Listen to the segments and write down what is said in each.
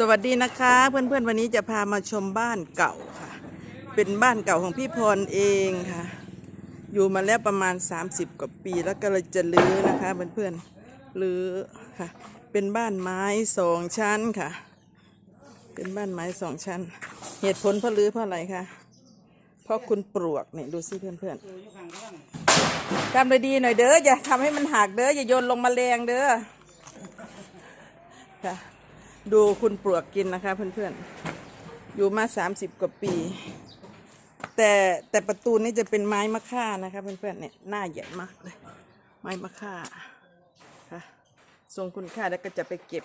สวัสดีนะคะ เพื่อนๆวันนี้จะพามาชมบ้านเก่าค่ะ เป็นบ้านเก่าของพี่พรเองค่ะ อยู่มาแล้วประมาณ 30 กว่าปีแล้วก็เลยจะรื้อนะคะเพื่อนๆรื้อค่ะ เป็นบ้านไม้สองชั้นค่ะ เป็นบ้านไม้สองชั้น เหตุผลเพราะรื้อเพราะอะไรคะเพราะคุณปลวกเนี่ยดูสิเพื่อนๆทำเลยดีหน่อยเด้ออย่าทำให้มันหักเด้ออย่าโยนลงมาแรงเด้อค่ะ ดูคุณปลวกกินนะคะเพื่อนๆ อยู่มา30กว่าปี แต่แต่ประตูนี้จะเป็นไม้มะค่านะคะเพื่อนๆเนี่ยหน้าใหญ่มากเลย ไม้มะค่าค่ะทรงคุณค่าแล้วก็จะไปเก็บ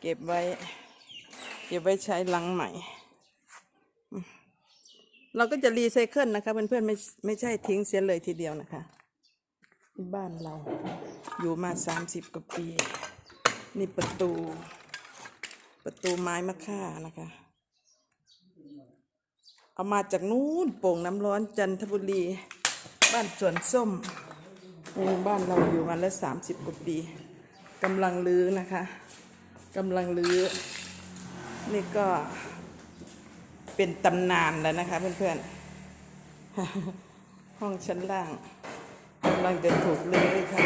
เก็บไว้ เก็บไว้ใช้หลังใหม่ เราก็จะรีไซเคิลนะคะเพื่อนๆไม่ไม่ใช่ทิ้งเสียเลยทีเดียวนะคะบ้านเราอยู่มา30กว่าปี นี่ประตู ประตูไม้มะค่านะคะ เอามาจากนู้นโป่งน้ำร้อนจันทบุรี บ้านสวนส้มบ้านเราอยู่มาแล้วสามสิบกว่าปีกำลังลื้อนะคะกำลังลื้อ นี่ก็เป็นตำนานแล้วนะคะเพื่อนๆ ห้องชั้นล่างกำลังจะถูกลื้อค่ะ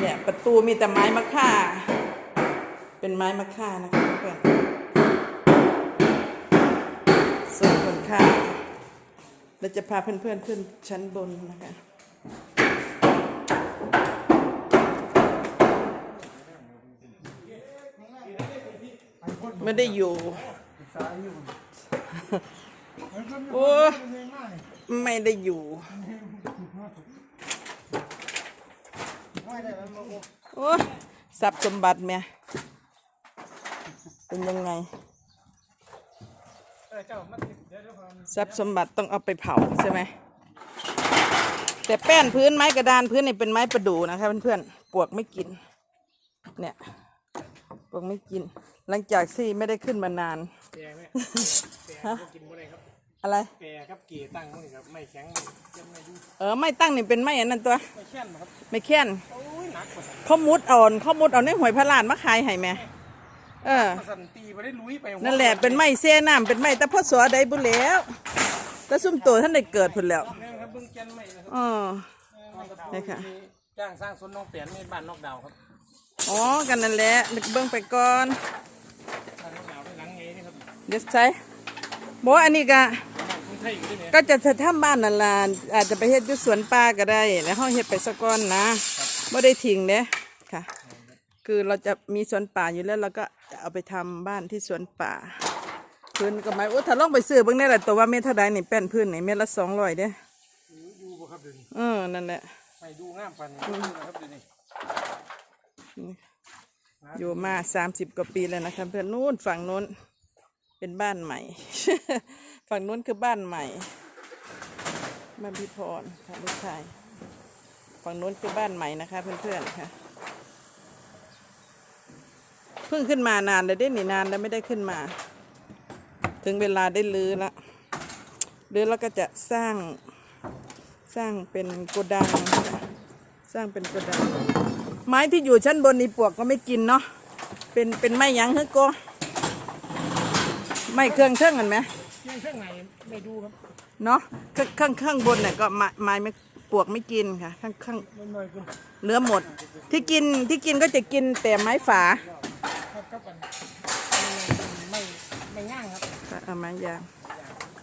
เนี่ยประตูมีแต่ไม้มะค่า เป็นไม้มะค่านะคะเพื่อน ส่วนคนค่าเราจะพาเพื่อนๆขึ้นชั้นบนนะคะไม่ได้อยู่โอ้ไม่ได้อยู่ โอ้ทรัพย์สมบัติแม่เป็นยังไง ทรัพย์สมบัติต้องเอาไปเผาใช่ไหมแต่แป้นพื้นไม้กระดานพื้นนี่เป็นไม้ประดู่นะคะเพื่อนๆปวกไม่กิน เนี่ยปวกไม่กิน หลังจากที่ไม่ได้ขึ้นมานานแปรไหมแปรก็กินบ่ได้ครับอะไรแปรครับเกตั้งนี่ครับไม่แข็งไม่เจ็บไม่ดูเออไม่ตั้งนี่เป็นไม้อันนั้นตัวไม่แข็งครับไม่แค้นโอ้ยหนักกว่าสันเขามุดอ่อนเขามุดเอาในหวยพระลานมาขายให้แม่ เออกว่าสันตีไปได้ลุยไปนั่นแหละเป็นไม้เสียน้ำเป็นไม้แต่พ่อสวใดบุแล้วแต่ซุ่มโตท่านได้เกิดพุ่นแล้วนี่ครับเบิ้งแกนไม่นะครับอ๋อ นี่ค่ะมีจ้างสร้างสวนน้องเปลี่ยนในบ้านนอกดาวครับอ๋อกันนั่นแหละนึกเบิ่งไปก่อนบ้านนอกดาวในหลังไงนี่ครับเดี๋ยวใช้บอกว่าอันนี้ก็บ้านกรุงไทยอยู่ด้วยเนี่ยก็จะทำบ้านนั่นล่ะอาจจะไปเฮ็ดอยู่สวนป่าก็ได้แล้วเฮาเฮ็ดไปซะก่อนนะบ่ได้ทิ้งเด้ค่ะ คือเราจะมีสวนป่าอยู่แล้วเราก็จะเอาไปทำบ้านที่สวนป่า พื้นก็หมายโอ้ถ้าลองไปซื้อเบิ่งได้แหละตัวว่าเมตรเท่าใดนี่แป้นพื้นนี่เมตรละ200เด้ดูบ่ครับเดี๋ยวนี้เออนั่นแหละไปดูงามปันนี่นะครับเดี๋ยวนี้อยู่มาสามสิบกว่าปีแล้วนะคะเพื่อนนู้นฝั่งนู้นเป็นบ้านใหม่ ฝั่งนู้นคือบ้านใหม่บ้านพี่พรค่ะลูกชายฝั่งนู้นคือบ้านใหม่นะคะเพื่อนๆค่ะ เพิ่งขึ้นมานานเลยได้หนีนานแล้วไม่ได้ขึ้นมา ถึงเวลาได้ลื้อละลื้อแล้วก็จะสร้างสร้างเป็นโกดังค่ะสร้างเป็นโกดัง ไม้ที่อยู่ชั้นบนนี่ปวกก็ไม่กินเนาะเป็นเป็นไม้หยังเฮ้ยโกไม้เครื่องเครื่องกันไหมเรื่องเครื่องไหนไม่ดูครับเนาะข้างข้างข้างบนเนี่ยก็ไม้ไม้ไม่ ปวกไม่กินค่ะ ข้างข้างไม่น้อยคุณเนื้อหมด ที่กินที่กินก็จะกินแต่ไม้ฝาครับครับปันไม่ไม่ง่างครับค่ะเอาไม้ยาง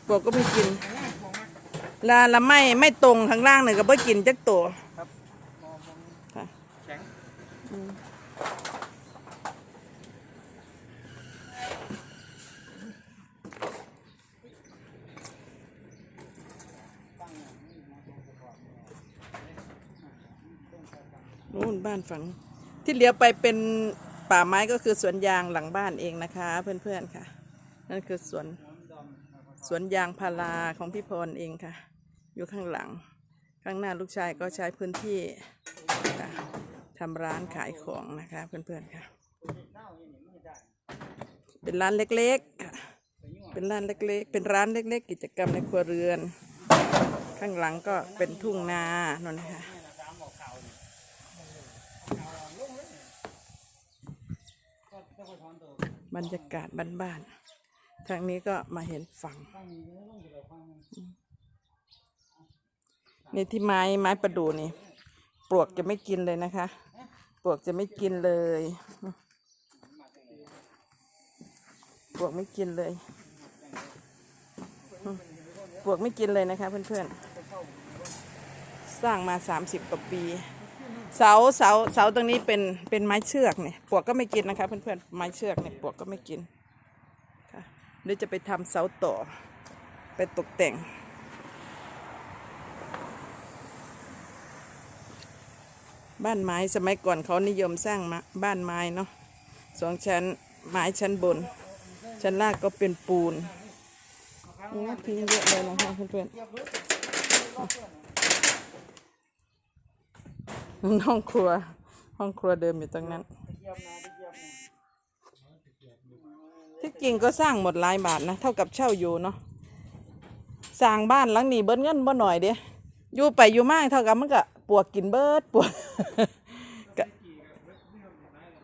ปวกก็ไม่กินไม่ง่างมองมากลาละไม่ไม่ตรงข้างล่างเนี่ยก็ไม่กินจักตัวครับมองมองค่ะแข็ง นู่นบ้านฝัง ที่เลี้ยวไปเป็นป่าไม้ก็คือสวนยางหลังบ้านเองนะคะ เพื่อนๆค่ะ นั่นคือสวนสวนยางพาราของพี่พรเองค่ะ อยู่ข้างหลัง ข้างหน้าลูกชายก็ใช้พื้นที่ค่ะทำร้านขายของนะคะ เพื่อนๆค่ะ เป็นร้านเล็กๆค่ะเป็นร้านเล็กๆ เป็นร้านเล็ก ๆ กิจกรรมในครัวเรือน ข้างหลังก็เป็นทุ่งนานั่นนะคะ บรรยากาศบ้านๆทางนี้ก็มาเห็นฝั่งนี่ที่ไม้ไม้ประดู่นี่ ปลวกจะไม่กินเลยนะคะ ปลวกจะไม่กินเลย ปลวกไม่กินเลย ปลวกไม่กินเลยนะคะเพื่อนๆ สร้างมาสามสิบกว่าปี เสาเสาเสาตรงนี้เป็นเป็นไม้เชือกเนี่ยปวกก็ไม่กินนะคะเพื่อนๆไม้เชือกเนี่ยปวกก็ไม่กินค่ะเดี๋ยวจะไปทำเสาต่อ ไปตกแต่ง บ้านไม้สมัยก่อนเขานิยมสร้างมาบ้านไม้เนาะสองชั้นไม้ชั้นบน ชั้นล่างก็เป็นปูนนี่ทิ้งเยอะเลยนะคะเพื่อนๆ ห้องครัว ห้องครัวเดิมอยู่ตรงนั้น ที่จริงก็สร้างหมดหลายบาทนะ เท่ากับเช่าอยู่เนาะสร้างบ้านหลังนี้เบิ้เงินบ่หน่อยเด้อยู่ไปอยู่มากเท่ากับมันก็ปวกกินเบิดปวก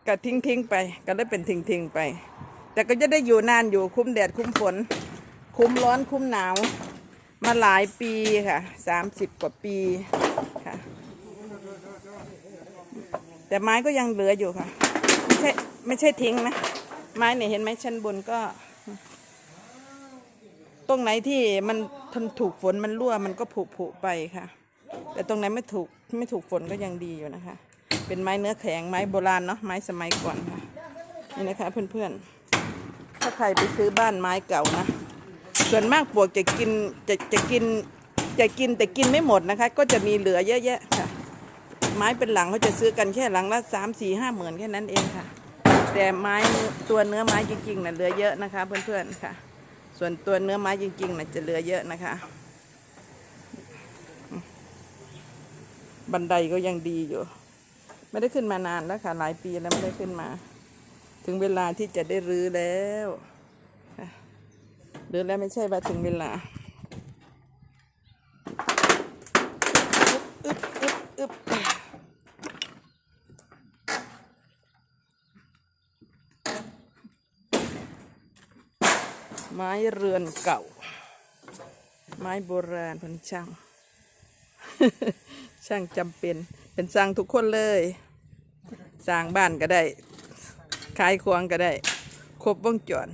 ก็ทิ้งทิ้งไป ก็ได้เป็นทิ้งทิ้งไป แต่ก็จะได้อยู่นานอยู่คุ้มแดดคุ้มฝน คุ้มร้อนคุ้มหนาว มาหลายปีค่ะสามสิบกว่าปีค่ะ แต่ไม้ก็ยังเหลืออยู่ค่ะ ไม่ใช่ไม่ใช่ทิ้งนะ ไม้เนี่ยเห็นไหมชั้นบนก็ ตรงไหนที่มันทนถูกฝนมันรั่วมันก็ผุผุไปค่ะ แต่ตรงไหนไม่ถูกไม่ถูกฝนก็ยังดีอยู่นะคะ เป็นไม้เนื้อแข็งไม้โบราณเนาะไม้สมัยก่อนค่ะนี่นะคะเพื่อนๆ ถ้าใครไปซื้อบ้านไม้เก่านะ ส่วนมากปวกจะกินจะจะกินจะกินแต่กินไม่หมดนะคะ ก็จะมีเหลือเยอะแยะค่ะ ไม้เป็นหลังเขาจะซื้อกันแค่หลังละสามสี่ห้าหมื่นแค่นั้นเองค่ะ แต่ไม้ตัวเนื้อไม้จริงๆน่ะเหลือเยอะนะคะ เพื่อนๆค่ะ ส่วนตัวเนื้อไม้จริงๆน่ะจะเหลือเยอะนะคะ บันไดก็ยังดีอยู่ ไม่ได้ขึ้นมานานแล้วค่ะ หลายปีแล้วไม่ได้ขึ้นมา ถึงเวลาที่จะได้รื้อแล้วรื้อแล้วไม่ใช่ว่าถึงเวลาอึ๊บอึ๊บอึ๊บอึ๊บ ไม้เรือนเก่า ไม้โบราณพันช่าง ช่างจำเป็น เป็นสร้างทุกคนเลยสร้างบ้านก็ได้ ขายควงก็ได้ ครบวงจร